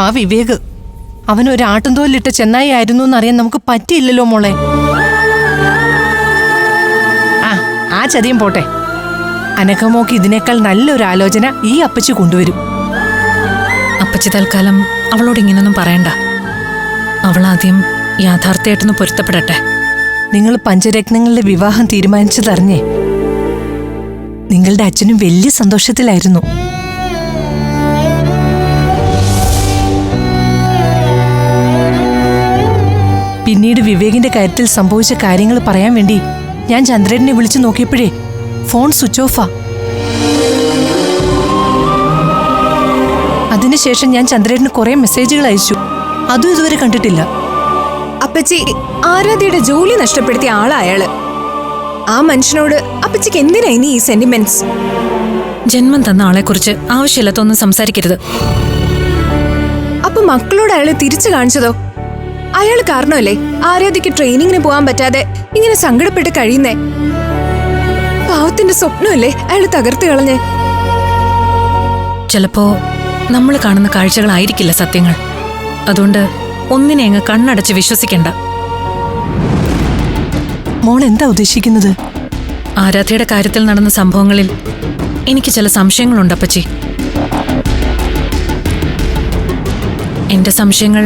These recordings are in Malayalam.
ആ വിവേക് അവൻ ഒരു ആട്ടുംതോലിട്ട ചെന്നായി ആയിരുന്നു എന്നറിയാൻ നമുക്ക് പറ്റിയില്ലല്ലോ മോളെ. ആ ആ ചതിയും പോട്ടെ. അനക്കമോക്ക് ഇതിനേക്കാൾ നല്ലൊരു ആലോചന ഈ അപ്പച്ചി കൊണ്ടുവരും. അപ്പച്ചി തൽക്കാലം അവളോട് ഇങ്ങനൊന്നും പറയണ്ട. അവളാദ്യം യാഥാർത്ഥ്യമായിട്ടൊന്ന് പൊരുത്തപ്പെടട്ടെ. നിങ്ങൾ പഞ്ചരത്നങ്ങളുടെ വിവാഹം തീരുമാനിച്ചതറിഞ്ഞേ. നിങ്ങളുടെ അച്ഛനും വലിയ സന്തോഷത്തിലായിരുന്നു. പിന്നീട് വിവേകിന്റെ കാര്യത്തിൽ സംഭവിച്ച കാര്യങ്ങൾ പറയാൻ വേണ്ടി ഞാൻ ചന്ദ്രനെ വിളിച്ചു നോക്കിയപ്പോഴേ ഫോൺ സ്വിച്ച് ഓഫാ. അതിനുശേഷം ഞാൻ ചന്ദ്രേട്ടന് കുറെ മെസ്സേജുകൾ അയച്ചു. അതും ഇതുവരെ കണ്ടിട്ടില്ല. അപ്പച്ചി ആരാധ്യയുടെ ജോലി നഷ്ടപ്പെടുത്തിയ ആളാ അയാൾ ആ മനുഷ്യനോട് അപ്പച്ചിക്ക് എന്തിനാ ഇനി ഈ സെന്റിമെന്റ്സ് ജന്മം തന്ന ആളെക്കുറിച്ച് ആവശ്യമില്ലാത്തൊന്നും സംസാരിക്കരുത്. അപ്പൊ മക്കളോട് അയാൾ തിരിച്ചു കാണിച്ചതോ? അയാൾ കാരണമല്ലേ? ആരാധ്യക്ക് ട്രെയിനിങ്ങിന് പോകാൻ പറ്റാതെ ഇങ്ങനെ സങ്കടപ്പെട്ട് കഴിയുന്നേ? പാവത്തിന്റെ സ്വപ്നമല്ലേ അയാൾ തകർത്ത് കളഞ്ഞേ? ചിലപ്പോ നമ്മൾ കാണുന്ന കാഴ്ചകളായിരിക്കില്ല സത്യങ്ങൾ. അതുകൊണ്ട് ഒന്നിനെ അങ്ങ് കണ്ണടച്ച് വിശ്വസിക്കണ്ട. മോൾ എന്താ ഉദ്ദേശിക്കുന്നത്? ആരാധ്യയുടെ കാര്യത്തിൽ നടന്ന സംഭവങ്ങളിൽ എനിക്ക് ചില സംശയങ്ങളുണ്ട് അപ്പച്ചി. എന്റെ സംശയങ്ങൾ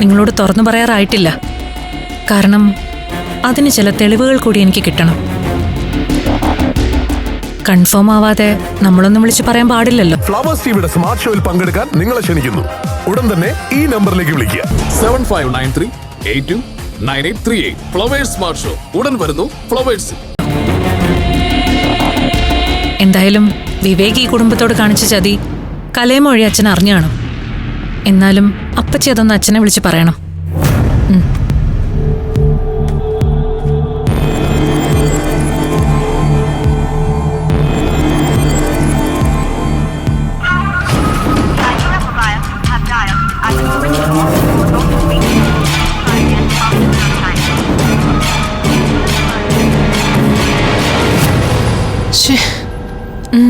നിങ്ങളോട് തുറന്നു പറയാറായിട്ടില്ല. കാരണം അതിന് ചില തെളിവുകൾ കൂടി എനിക്ക് കിട്ടണം. കൺഫേം ആവാതെ നമ്മളൊന്നും വിളിച്ച് പറയാൻ പാടില്ലല്ലോ. ഫ്ലവേഴ്സ് ടിവിയുടെ സ്മാർട്ട് ഷോയിൽ പങ്കെടുക്കാൻ നിങ്ങളെ ക്ഷണിക്കുന്നു. ഉടൻ തന്നെ ഈ നമ്പറിലേക്ക് വിളിക്കുക. Seven five nine three eight two nine eight three eight Flowers smart show ഉടൻ വരുന്നു ഫ്ലവേഴ്സ് എന്തായാലും വിവേക് ഈ കുടുംബത്തോട് കാണിച്ച ചതി കലയമൊഴി അച്ഛൻ അറിഞ്ഞു കാണും. എന്നാലും അപ്പച്ചി അതൊന്ന് അച്ഛനെ വിളിച്ച് പറയണം.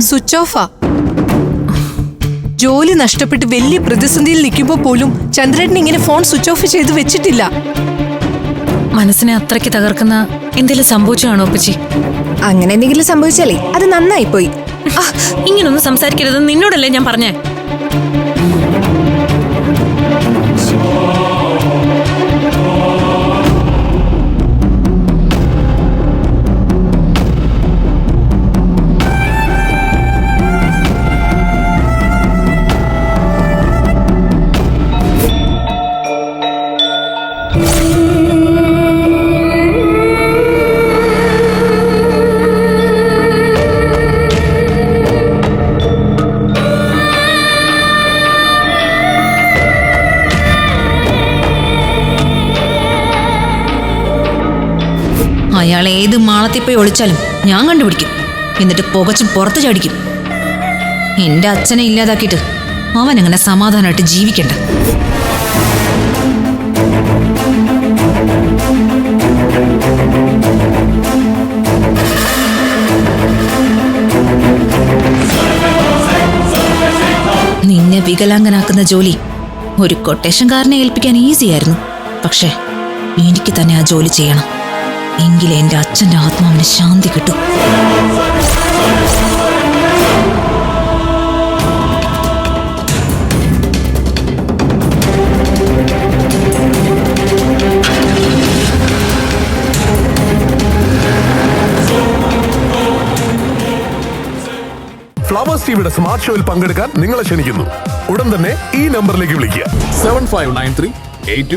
സ്വിച്ച് ഓഫാ ജോലി നഷ്ടപ്പെട്ട് വലിയ പ്രതിസന്ധിയിൽ നിൽക്കുമ്പോൾ പോലും ചന്ദ്രൻ ഇങ്ങനെ ഫോൺ സ്വിച്ച് ഓഫ് ചെയ്ത് വെച്ചിട്ടില്ല. മനസ്സിനെ അത്രയ്ക്ക് തകർക്കുന്ന എന്തെങ്കിലും സംഭവിച്ചാണോ അപ്പച്ചി? അങ്ങനെ എന്തെങ്കിലും സംഭവിച്ചാലേ അത് നന്നായി പോയി ഇങ്ങനൊന്നും സംസാരിക്കരുത്. നിന്നോടല്ലേ ഞാൻ പറഞ്ഞേ? അയാൾ ഏത് മാളത്തിൽ പോയി ഒളിച്ചാലും ഞാൻ കണ്ടുപിടിക്കും. എന്നിട്ട് പുകച്ചും പുറത്ത് ചാടിക്കും. എന്റെ അച്ഛനെ ഇല്ലാതാക്കിയിട്ട് അവൻ അങ്ങനെ സമാധാനമായിട്ട് ജീവിക്കണ്ട. നിന്നെ വികലാംഗനാക്കുന്ന ജോലി ഒരു കൊട്ടേഷൻകാരനെ ഏൽപ്പിക്കാൻ ഈസിയായിരുന്നു പക്ഷേ എനിക്ക് തന്നെ ആ ജോലി ചെയ്യണം. എങ്കിലേ എന്റെ അച്ഛന്റെ ആത്മാവിന് ശാന്തി കിട്ടും. ഫ്ലവേഴ്സ് ടിവിയുടെ സ്മാർട്ട് ഷോയിൽ പങ്കെടുക്കാൻ നിങ്ങളെ ക്ഷണിക്കുന്നു. ഉടൻ തന്നെ ഈ നമ്പറിലേക്ക് വിളിക്കുക. Seven five nine three eight two